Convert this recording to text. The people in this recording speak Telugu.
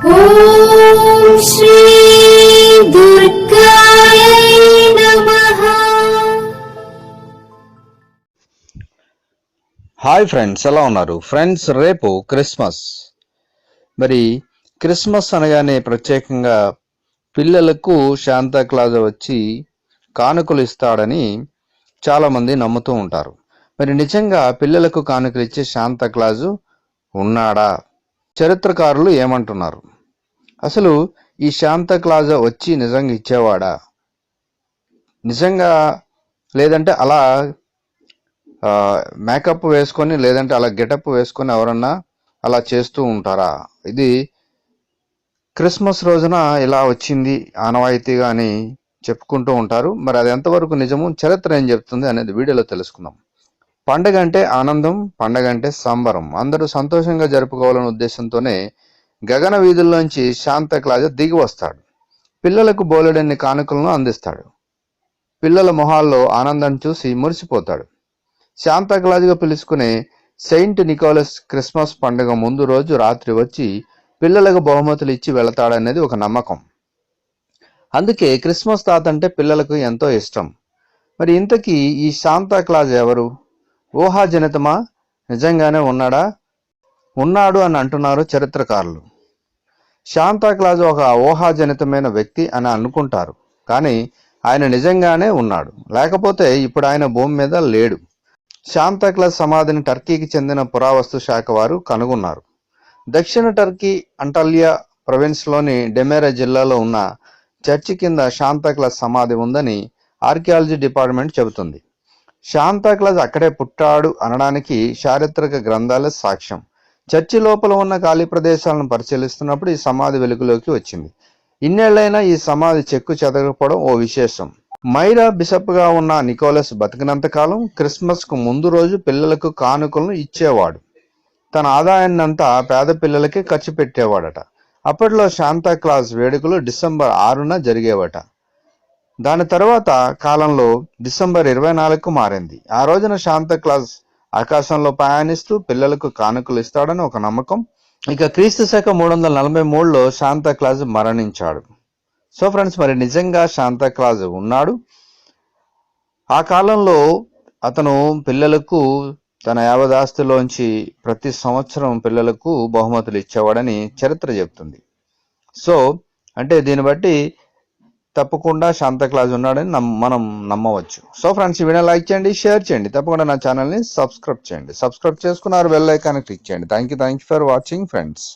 హాయ్ ఫ్రెండ్స్ ఎలా ఉన్నారు? ఫ్రెండ్స్ రేపు క్రిస్మస్. మరి క్రిస్మస్ అనగానే ప్రత్యేకంగా పిల్లలకు శాంతా క్లాజ్ వచ్చి కానుకలు ఇస్తాడని చాలామంది నమ్ముతూ ఉంటారు. మరి నిజంగా పిల్లలకు కానుకలు ఇచ్చే శాంతాక్లాజు ఉన్నాడా? చరిత్రకారులు ఏమంటున్నారు? అసలు ఈ శాంత క్లాజా వచ్చి నిజంగా ఇచ్చేవాడా? నిజంగా లేదంటే అలా మేకప్ వేసుకొని లేదంటే అలా గెటప్ వేసుకొని ఎవరన్నా అలా చేస్తూ ఉంటారా? ఇది క్రిస్మస్ రోజున ఇలా వచ్చింది ఆనవాయితీగా అని చెప్పుకుంటూ ఉంటారు. మరి అది ఎంతవరకు నిజము? చరిత్ర ఏం చెప్తుంది అనేది వీడియోలో తెలుసుకుందాం. పండగ అంటే ఆనందం పండగ అంటే సంబరం. అందరూ సంతోషంగా జరుపుకోవాలనే ఉద్దేశంతోనే గగన వీధుల్లోంచి శాంతక్లాజ దిగి వస్తాడు. పిల్లలకు బోలెడన్ని కానుకలను అందిస్తాడు. పిల్లల మొహాల్లో ఆనందం చూసి మురిసిపోతాడు. శాంతక్లాజ్గా పిలుచుకునే సెయింట్ నికోలస్ క్రిస్మస్ పండుగ ముందు రోజు రాత్రి వచ్చి పిల్లలకు బహుమతులు ఇచ్చి వెళతాడనేది ఒక నమ్మకం. అందుకే క్రిస్మస్ తాత అంటే పిల్లలకు ఎంతో ఇష్టం. మరి ఇంతకీ ఈ శాంతాక్లాజ్ ఎవరు? ఊహాజనితమా? నిజంగానే ఉన్నాడా? ఉన్నాడు అని అంటున్నారు చరిత్రకారులు. శాంతాక్లాజ్ ఒక ఊహాజనితమైన వ్యక్తి అని అనుకుంటారు. కానీ ఆయన నిజంగానే ఉన్నాడు. లేకపోతే ఇప్పుడు ఆయన భూమి మీద లేడు. శాంతాక్లాజ్ సమాధిని టర్కీకి చెందిన పురావస్తు శాఖ వారు కనుగొన్నారు. దక్షిణ టర్కీ అంటల్యా ప్రొవిన్స్లోని డెమేరా జిల్లాలో ఉన్న చర్చి కింద శాంతాక్లాజ్ సమాధి ఉందని ఆర్కియాలజీ డిపార్ట్మెంట్ చెబుతుంది. శాంతాక్లాజ్ అక్కడే పుట్టాడు అనడానికి చారిత్రక గ్రంథాలే సాక్ష్యం. చర్చి లోపల ఉన్న ఖాళీ ప్రదేశాలను పరిశీలిస్తున్నప్పుడు ఈ సమాధి వెలుగులోకి వచ్చింది. ఇన్నేళ్ళైనా ఈ సమాధి చెక్కు చెదరకపోవడం ఓ విశేషం. మైరా బిషప్గా ఉన్న నికోలస్ బతికినంత కాలం క్రిస్మస్కు ముందు రోజు పిల్లలకు కానుకలను ఇచ్చేవాడు. తన ఆదాయాన్నంతా పేద పిల్లలకే ఖర్చు పెట్టేవాడట. అప్పట్లో శాంతా క్లాస్ వేడుకలు డిసెంబర్ ఆరున జరిగేవట. దాని తర్వాత కాలంలో డిసెంబర్ ఇరవై నాలుగుకు మారింది. ఆ రోజున శాంత క్లాస్ ఆకాశంలో ప్రయాణిస్తూ పిల్లలకు కానుకలు ఇస్తాడని ఒక నమ్మకం. ఇక క్రీస్తు శాఖ మూడు వందల నలభై మూడులో శాంతా క్లాజ్ మరణించాడు. సో ఫ్రెండ్స్ మరి నిజంగా శాంతా క్లాజ్ ఉన్నాడు? ఆ కాలంలో అతను పిల్లలకు తన యావదాస్తిలోంచి ప్రతి సంవత్సరం పిల్లలకు బహుమతులు ఇచ్చేవాడని చరిత్ర చెప్తుంది. సో అంటే దీన్ని బట్టి తప్పకుండా శాంతక్లాజ్ ఉన్నాడని మనం నమ్మవచ్చు. సో ఫ్రెండ్స్ ఈ వీడియో లైక్ చేయండి షేర్ చేయండి. తప్పకుండా నా ఛానల్ని సబ్స్క్రైబ్ చేయండి. సబ్స్క్రైబ్ చేసుకున్నారు బెల్ ఐకాన్ క్లిక్ చేయండి. Thank you thank you for watching friends.